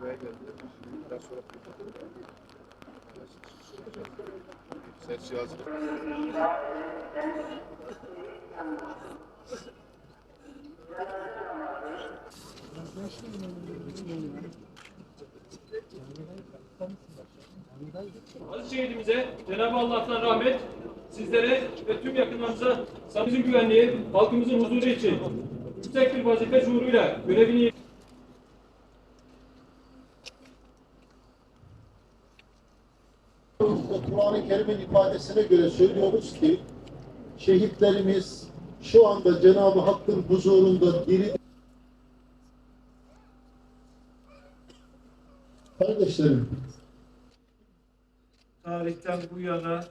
Buraya geldiler. Biraz sonra Ses cihazı. Aziz şehidimize Cenab-ı Allah'tan rahmet, sizlere ve tüm yakınlarımıza sabımızın güvenliği, halkımızın huzuru için yüksek bir vazife şuuruyla görevini Kur'an-ı Kerim'in ifadesine göre söylüyoruz ki şehitlerimiz şu anda Cenab-ı Hakk'ın huzurunda diri Kardeşlerim, tarihten bu yana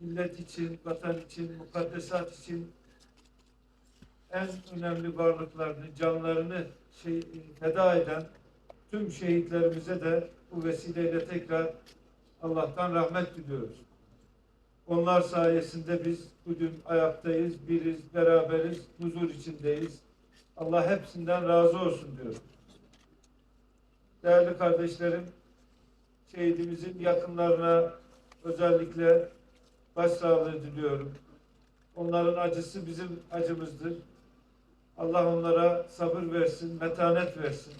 millet için, vatan için, mukaddesat için en önemli varlıklarını, canlarını şey, feda eden tüm şehitlerimize de bu vesileyle tekrar Allah'tan rahmet diliyoruz. Onlar sayesinde biz bugün ayaktayız, biriz, beraberiz, huzur içindeyiz. Allah hepsinden razı olsun diyorum. Değerli kardeşlerim, şehidimizin yakınlarına özellikle başsağlığı diliyorum. Onların acısı bizim acımızdır. Allah onlara sabır versin, metanet versin.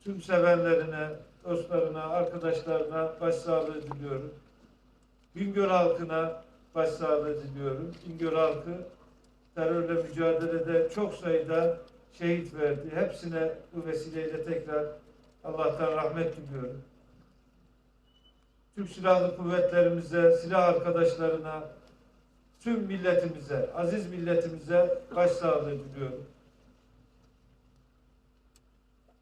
Tüm sevenlerine, dostlarına, arkadaşlarına başsağlığı diliyorum. Bingöl halkına başsağlığı diliyorum. Bingöl halkı terörle mücadelede çok sayıda şehit verdi. Hepsine bu vesileyle tekrar Allah'tan rahmet diliyorum. Türk Silahlı Kuvvetlerimize, silah arkadaşlarına, tüm milletimize, aziz milletimize başsağlığı diliyorum.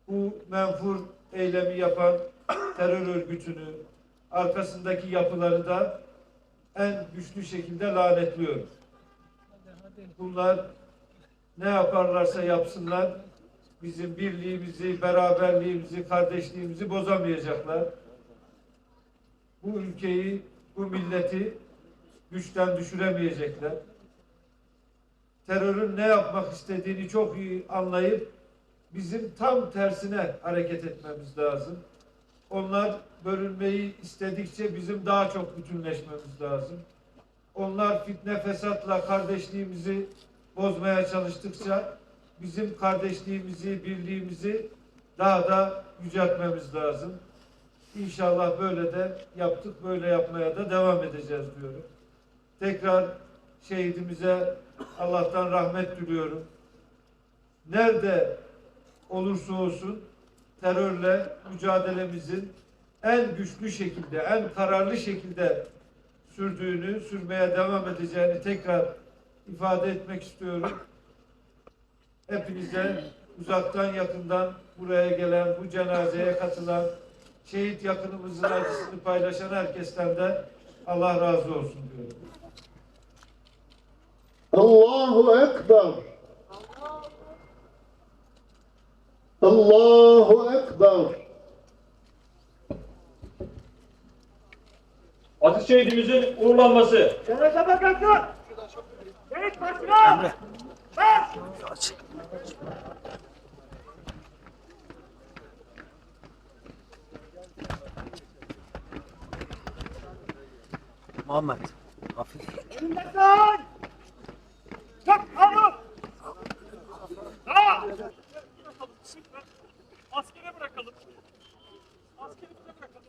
Bu menfur eylemi yapan terör örgütünü, arkasındaki yapıları da en güçlü şekilde lanetliyorum. Bunlar ne yaparlarsa yapsınlar, bizim birliğimizi, beraberliğimizi, kardeşliğimizi bozamayacaklar bu ülkeyi, bu milleti güçten düşüremeyecekler. Terörün ne yapmak istediğini çok iyi anlayıp bizim tam tersine hareket etmemiz lazım. Onlar bölünmeyi istedikçe bizim daha çok bütünleşmemiz lazım. Onlar fitne fesatla kardeşliğimizi bozmaya çalıştıkça bizim kardeşliğimizi, birliğimizi daha da yüceltmemiz lazım. İnşallah böyle de yaptık, böyle yapmaya da devam edeceğiz diyorum. Tekrar şehidimize Allah'tan rahmet diliyorum. Nerede olursa olsun terörle mücadelemizin en güçlü şekilde, en kararlı şekilde sürdüğünü, sürmeye devam edeceğini tekrar ifade etmek istiyorum. Hepinize uzaktan yakından buraya gelen, bu cenazeye katılan, şehit yakınımızın acısını paylaşan herkesten de Allah razı olsun diyorum. Allahu Ekber. Allahu Ekber. Aziz şehidimizin uğurlanması Cenaze bakılsın. Şehit başına. Bas. Muhammed. Hafif. Elinde say. Çık alın. Sağ. Askere bırakalım. Askeri bırakalım.